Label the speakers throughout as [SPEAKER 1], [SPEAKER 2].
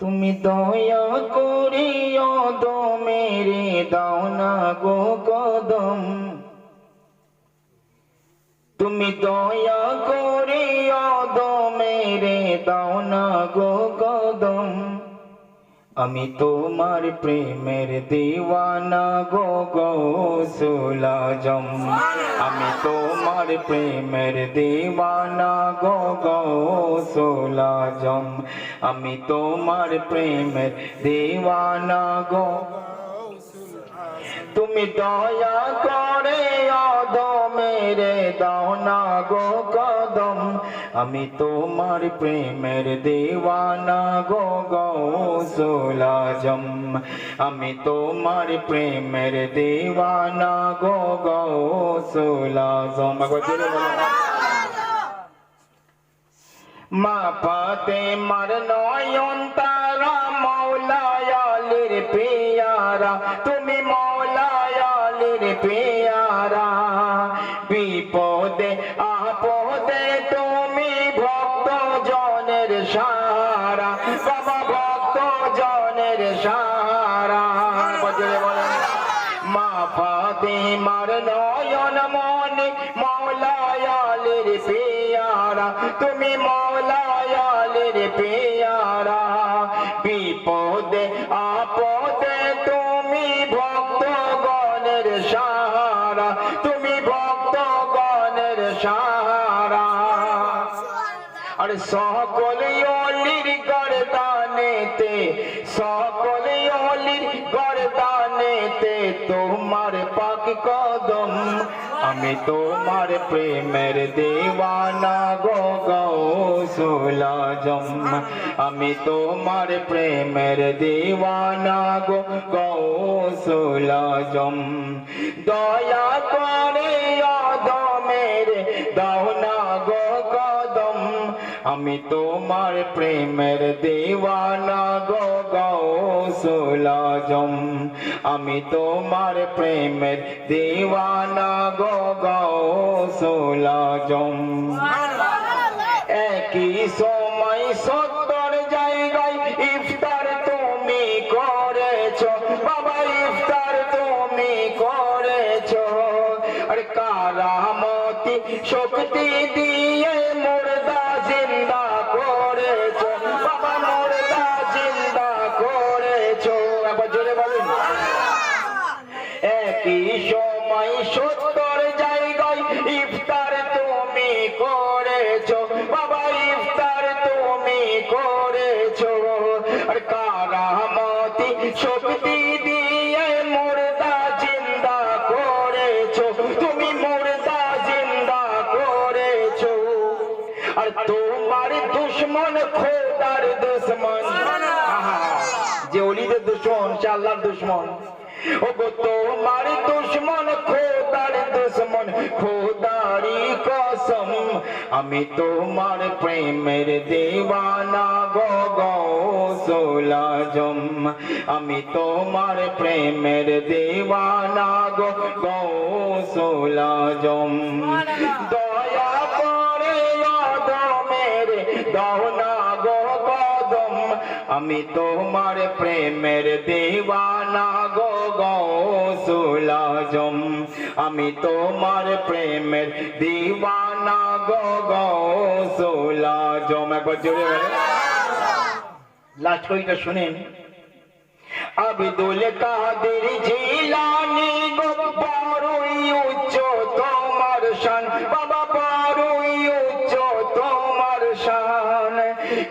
[SPEAKER 1] তুমি দয়া করে মেরে দাও না গো কদম। তুমি দয়া করে মেরে দাও না গো কদম। আমি তোমার প্রেমের দিওয়ানা গো গো। সুলাজম আমি তোমার প্রেমের দিওয়ানা গো গো সুলাজম আমি তোমার প্রেমের দিওয়ানা গো তুমি দয়া করে মেরে দাও না গো কদম। আমি তোমার প্রেমের দেওয়ানা গো গো সোলাজম আমি তোমার প্রেমের দেওয়ানা গো গো সোলাজম একবার জোরে বলো। না। মা পাতে মার নয়ন তারা, মৌলায়ালির পেয়ারা। তুমি মৌলায়ালির পেয়ারা। সারা, বাবা ভক্ত জনের সারা। বজরে বলেন, মা ফাতে মার নয়ন মনে মৌলায়ালের পেয়ারা, তুমি মৌলায়ালের পেয়ারা। বিপদে, আপদে তুমি ভক্ত গণের সাহারা তুমি ভক্ত গণের সাহারা আর সকল অলির গরদানেতে, সকল অলির গরদানেতে তোমার পাক কদম। আমি তোমার প্রেমের দেওয়ানা গো গো সুলাজম আমি তোমার প্রেমের দেওয়ানা গো গো সুলাজম দয়া করে আদমের দাও আমি তোমার প্রেমের দেওয়ানা গো সুলাজম আমি তোমার প্রেমের দেওয়ানা গো গো সুলাজম একই সময় সত্তর জায়গায় ইফতার তুমি করেছ। বাবা, ইফতার তুমি করেছ। আর কারামতি শক্তি দিয়ে শক্তি দিয়ে মুর্দা জিন্দা তুমি মুর্দা জিন্দা আর তোমার দুশ্মন খোদার দুশ্মন। যে অলিদের দুশ্মন, সে আল্লাহর দুশ্মন। ও গো তোমার দুশ্মন খোদার দুশ্মন খোদারি কসম। আমি তোমার প্রেমের দেওয়ানা গো গো সোলাজম আমি তোমার প্রেমের দেওয়ানা গো সোলাজম দয়া করে আদমের দাও না গো কদম আমি তোমার প্রেমের দেওয়ানা গো গো সুলাজম আমি তোমার প্রেমের দিওয়ানা গো গো সুলাজম একবার জোরে লাস্ট কইটা শুনেন। আবিদুল কাদের জিলানি গো বড়ই উচ্চ তোমার শান বাবা উচ্চ তোমার শান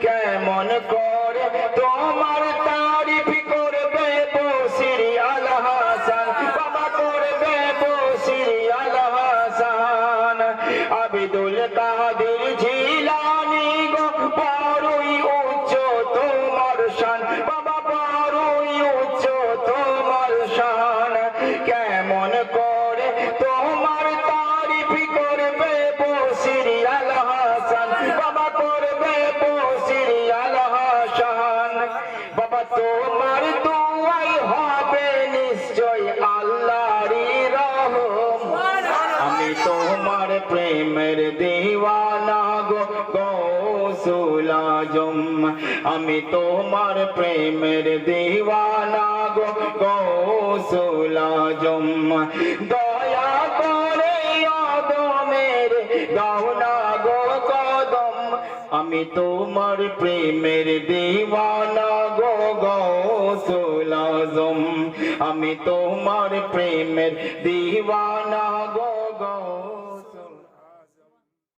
[SPEAKER 1] কেমন করে তোমার তারিফ করবে বসিরি আল হাসান। বাবা, করবে বসিরি আল হাসান। আবিদুল কাদের জিলানি তোমার দুয়াই হবে নিশ্চয় আল্লাহরই রহম। আমি তোমার প্রেমের দেওয়ানা গো গো সুলাজম আমি তোমার প্রেমের দিওয়ানা গো গৌসুল দয়া করে আদমের গাওনা আমি তোমার প্রেমের দিওয়ানা গো গৌসুল আজম। আমি তোমার প্রেমের দিওয়ানা গো